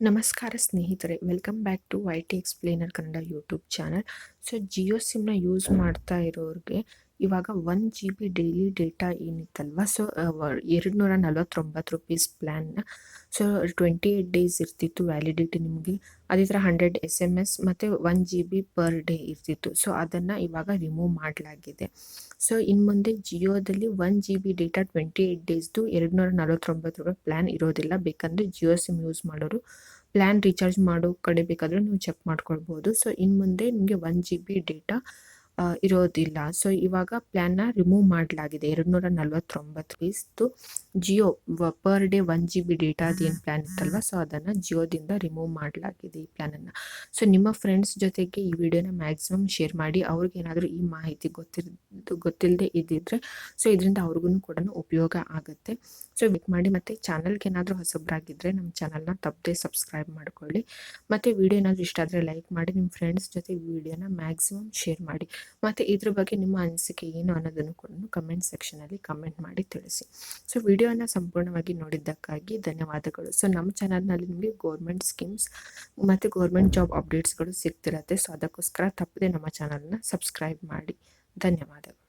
ನಮಸ್ಕಾರ ಸ್ನೇಹಿತರೆ welcome back to Y T explainer Kannada YouTube channel so Jio ಸಿಮ್ನ use ಮಾಡ್ತಾ ಇರೋರಿಗೆ ಇವಾಗ one G B daily data ಏನಿತ್ತಲ್ವ? So ಎರಡು ನೂರ ನಲ್ವತ್ತೊಂಬತ್ತು ರುಪೀಸ್ ಪ್ಲ್ಯಾನ್ನ ಸೊ ಟ್ವೆಂಟಿ ಏಯ್ಟ್ ಡೇಸ್ ಇರ್ತಿತ್ತು ವ್ಯಾಲಿಡಿಟಿ ನಿಮಗೆ. ಅದೇ ಥರ ಹಂಡ್ರೆಡ್ ಎಸ್ ಎಂ ಎಸ್ ಮತ್ತು one G B per day ಇರ್ತಿತ್ತು. ಸೊ ಅದನ್ನು ಇವಾಗ ರಿಮೂವ್ ಮಾಡಲಾಗಿದೆ. ಸೊ ಇನ್ನು ಮುಂದೆ ಜಿಯೋದಲ್ಲಿ one G B data twenty eight ಡೇಸ್ದು ಎರಡು ನೂರ ನಲ್ವತ್ತೊಂಬತ್ತು ರೂಪಾಯಿ ಪ್ಲ್ಯಾನ್ ಇರೋದಿಲ್ಲ. ಬೇಕಂದರೆ ಜಿಯೋ ಸಿಮ್ ಯೂಸ್ ಮಾಡೋರು. ಪ್ಲ್ಯಾನ್ ರೀಚಾರ್ಜ್ ಮಾಡೋ ಕಡೆ ಬೇಕಾದರೂ ನೀವು ಚೆಕ್ ಮಾಡ್ಕೊಳ್ಬೋದು. ಸೊ ಇನ್ನು ಮುಂದೆ ನಿಮಗೆ ಒನ್ ಜಿ ಬಿ ಡೇಟಾ ಇರೋದಿಲ್ಲ. ಸೊ ಇವಾಗ ಪ್ಲ್ಯಾನ್ನ ರಿಮೂವ್ ಮಾಡಲಾಗಿದೆ. ಎರಡು ನೂರ ನಲ್ವತ್ತೊಂಬತ್ತು ರುಪೀಸ್ದು Jio per day one G B ಡೇಟಾದ ಏನು ಪ್ಲ್ಯಾನ್ ಇತ್ತಲ್ವ? ಸೊ ಅದನ್ನು ಜಿಯೋದಿಂದ ರಿಮೂವ್ ಮಾಡಲಾಗಿದೆ ಈ ಪ್ಲ್ಯಾನನ್ನು ಸೊ ನಿಮ್ಮ ಫ್ರೆಂಡ್ಸ್ ಜೊತೆಗೆ ಈ ವಿಡಿಯೋನ ಮ್ಯಾಕ್ಸಿಮಮ್ ಶೇರ್ ಮಾಡಿ. ಅವ್ರಿಗೆ ಏನಾದರೂ ಈ ಮಾಹಿತಿ ಗೊತ್ತಿದ್ದು ಗೊತ್ತಿಲ್ಲದೆ ಇದ್ದಿದ್ರೆ ಸೊ ಇದರಿಂದ ಅವ್ರಿಗೂ ಕೂಡ ಉಪಯೋಗ ಆಗುತ್ತೆ. ಸೊ ವೇಟ್ ಮಾಡಿ ಮತ್ತು ಚಾನಲ್ಗೆ ಏನಾದರೂ ಹೊಸಬ್ರಾಗಿದ್ದರೆ ನಮ್ಮ ಚಾನಲ್ನ ತಪ್ಪದೆ ಸಬ್ಸ್ಕ್ರೈಬ್ ಮಾಡ್ಕೊಳ್ಳಿ. ಮತ್ತು ವಿಡಿಯೋ ಏನಾದರೂ ಇಷ್ಟ ಆದರೆ ಲೈಕ್ ಮಾಡಿ ನಿಮ್ಮ ಫ್ರೆಂಡ್ಸ್ ಜೊತೆ ವಿಡಿಯೋನ ಮ್ಯಾಕ್ಸಿಮಮ್ ಶೇರ್ ಮಾಡಿ. ಮತ್ತು ಇದ್ರ ಬಗ್ಗೆ ನಿಮ್ಮ ಅನಿಸಿಕೆ ಏನು ಅನ್ನೋದನ್ನು ಕೂಡ ಕಮೆಂಟ್ ಸೆಕ್ಷನಲ್ಲಿ ಕಮೆಂಟ್ ಮಾಡಿ ತಿಳಿಸಿ. ಸೊ ವಿಡಿಯೋನ ಸಂಪೂರ್ಣವಾಗಿ ನೋಡಿದ್ದಕ್ಕಾಗಿ ಧನ್ಯವಾದಗಳು. ಸೊ ನಮ್ಮ ಚಾನಲ್ನಲ್ಲಿ ನಿಮಗೆ ಗೌರ್ಮೆಂಟ್ ಸ್ಕೀಮ್ಸ್ ಮತ್ತು ಗೌರ್ಮೆಂಟ್ ಜಾಬ್ ಅಪ್ಡೇಟ್ಸ್ಗಳು ಸಿಗ್ತಿರತ್ತೆ. ಸೊ ಅದಕ್ಕೋಸ್ಕರ ತಪ್ಪದೆ ನಮ್ಮ ಚಾನಲ್ನ ಸಬ್ಸ್ಕ್ರೈಬ್ ಮಾಡಿ. ಧನ್ಯವಾದಗಳು